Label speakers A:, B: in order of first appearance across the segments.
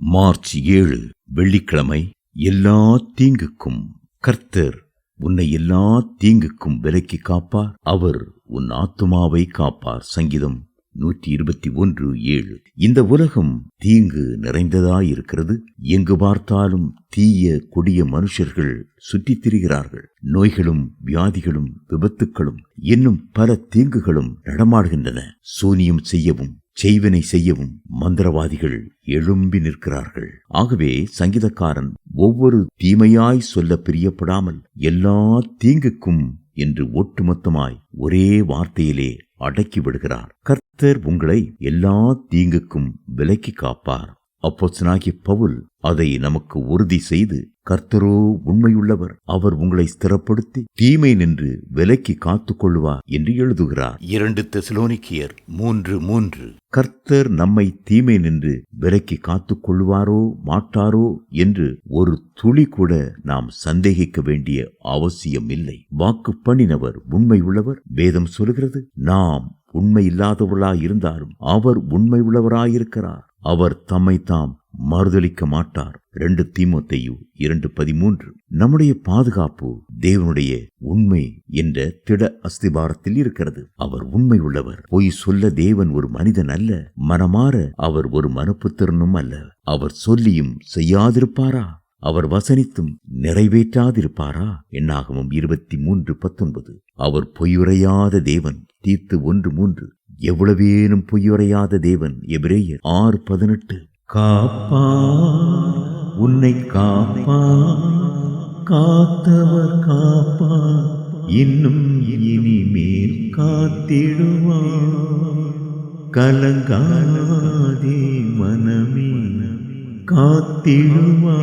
A: March ஏழு வெள்ளிக்கிழமை எல்லா தீங்குக்கும் கர்த்தர் உன்னை எல்லா தீங்குக்கும் விலக்கி காப்பார். அவர் உன் ஆத்துமாவை காப்பார். சங்கீதம் நூற்றி இருபத்தி ஒன்று ஏழு. இந்த உலகம் தீங்கு நிறைந்ததாயிருக்கிறது. எங்கு பார்த்தாலும் தீய கொடிய மனுஷர்கள் சுற்றித் திரிகிறார்கள். நோய்களும் வியாதிகளும் விபத்துக்களும் இன்னும் பல தீங்குகளும் நடமாடுகின்றன. சூனியம் செய்யவும் செய்வினை செய்யவும் மந்திரவாதிகள் எழும்பி நிற்கிறார்கள். ஆகவே சங்கீதக்காரன் ஒவ்வொரு தீமையாய் சொல்ல பிரியப்படாமல் எல்லா தீங்குக்கும் என்று ஒட்டுமொத்தமாய் ஒரே வார்த்தையிலே அடக்கி விடுகிறார். கர்த்தர் உங்களை எல்லா தீங்குக்கும் விலக்கி காப்பார். அப்போசனாகி பவுல் அதை நமக்கு உறுதி செய்து கர்த்தரோ உண்மையுள்ளவர் அவர் உங்களை ஸ்திரப்படுத்தி தீமை நின்று விலக்கி காத்துக் கொள்வார் என்று எழுதுகிறார். இரண்டு தெசலோனிக்கியர் மூன்று மூன்று. கர்த்தர் நம்மை தீமை நின்று விலக்கி காத்துக் கொள்வாரோ மாட்டாரோ என்று ஒரு துளி கூட நாம் சந்தேகிக்க வேண்டிய அவசியம் இல்லை வாக்கு பண்ணினவர் உண்மை உள்ளவர் வேதம் சொல்கிறது நாம் உண்மை இல்லாதவர்களாய் இருந்தாலும் அவர் உண்மை உள்ளவராயிருக்கிறார் அவர் தம்மை தாம் மறுதளிக்க மாட்டார். ரெண்டு தீமத்தையு இரண்டு பதிமூன்று. நம்முடைய பாதுகாப்பு தேவனுடைய உண்மை என்ற திட அஸ்திபாரத்தில் இருக்கிறது. அவர் உண்மை உள்ளவர். பொய் சொல்ல தேவன் ஒரு மனிதன் அல்ல. மனமாற அவர் ஒரு மனுப்புத்திறனும் அல்ல. அவர் சொல்லியும் செய்யாதிருப்பாரா? அவர் வசனித்தும் நிறைவேற்றாதிருப்பாரா? என்னாகவும் இருபத்தி மூன்று பத்தொன்பது. அவர் பொய்யுரையாத தேவன் தீர்த்து ஒன்று மூன்று. எவ்வளவேனும் பொய்யுரையாத தேவன் எபிரேயர் ஆறு பதினெட்டு. காப்பா உன்னை காப்பா காத்தவர் காப்பா இன்னும் இனிமேல் காத்திடுவா கலங்காதே மனமே காத்திடுவா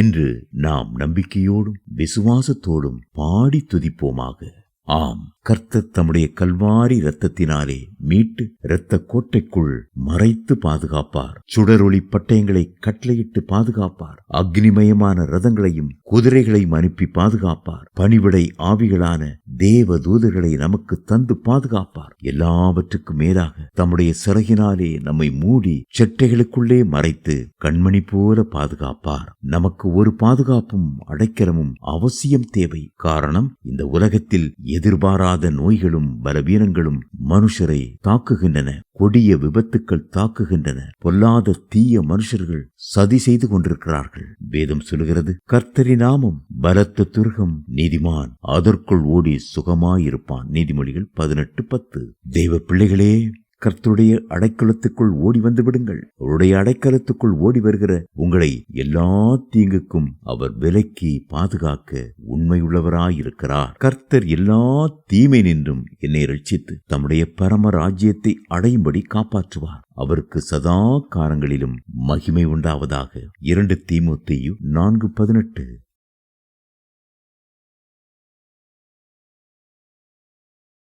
A: என்று நாம் நம்பிக்கையோடும் விசுவாசத்தோடும் பாடி துதிப்போமாக. ஆம் கர்த்தர் தம்முடைய கல்வாரி இரத்தத்தினாலே மீட்டு இரத்த கோட்டைக்குள் மறைத்து பாதுகாப்பார். சுடரொளி பட்டயங்களை கட்டளையிட்டு பாதுகாப்பார். அக்னிமயமான ரதங்களையும் குதிரைகளையும் அனுப்பி பாதுகாப்பார். பணிவிடை ஆவிகளான தேவ தூதர்களை நமக்கு தந்து பாதுகாப்பார். எல்லாவற்றுக்கும் மேலாக தம்முடைய சிறகினாலே நம்மை மூடி செட்டைகளுக்குள்ளே மறைத்து கண்மணி போல பாதுகாப்பார். நமக்கு ஒரு பாதுகாப்பும் அடைக்கலமும் அவசியம் தேவை. காரணம் இந்த உலகத்தில் எதிர்பாராத நோய்களும் பலவீனங்களும் மனுஷரை தாக்குகின்றன. கொடிய விபத்துக்கள் தாக்குகின்றன. பொல்லாத தீய மனுஷர்கள் சதி செய்து கொண்டிருக்கிறார்கள். வேதம் சொல்கிறது கர்த்தரி நாமம் பலத்த துர்கம் நீதிமான். அதற்குள் ஓடி சுகமாயிருப்பான். நீதிமொழிகள் பதினெட்டு பத்து. தெய்வ பிள்ளைகளே கர்த்தருடைய அடைக்கலத்துக்குள் ஓடி வந்து விடுங்கள். அவருடைய அடைக்கலத்துக்குள் ஓடி வருகிற உங்களை எல்லா தீங்குக்கும் அவர் விலக்கி பாதுகாக்க உண்மையுள்ளவராயிருக்கிறார். கர்த்தர் எல்லா தீமை நின்றும் என்னை ரட்சித்து தம்முடைய பரம ராஜ்யத்தை அடையும்படி காப்பாற்றுவார். அவருக்கு சதா காலங்களிலும் மகிமை உண்டாவதாக. இரண்டு தீமுத்தையும் நான்கு பதினெட்டு.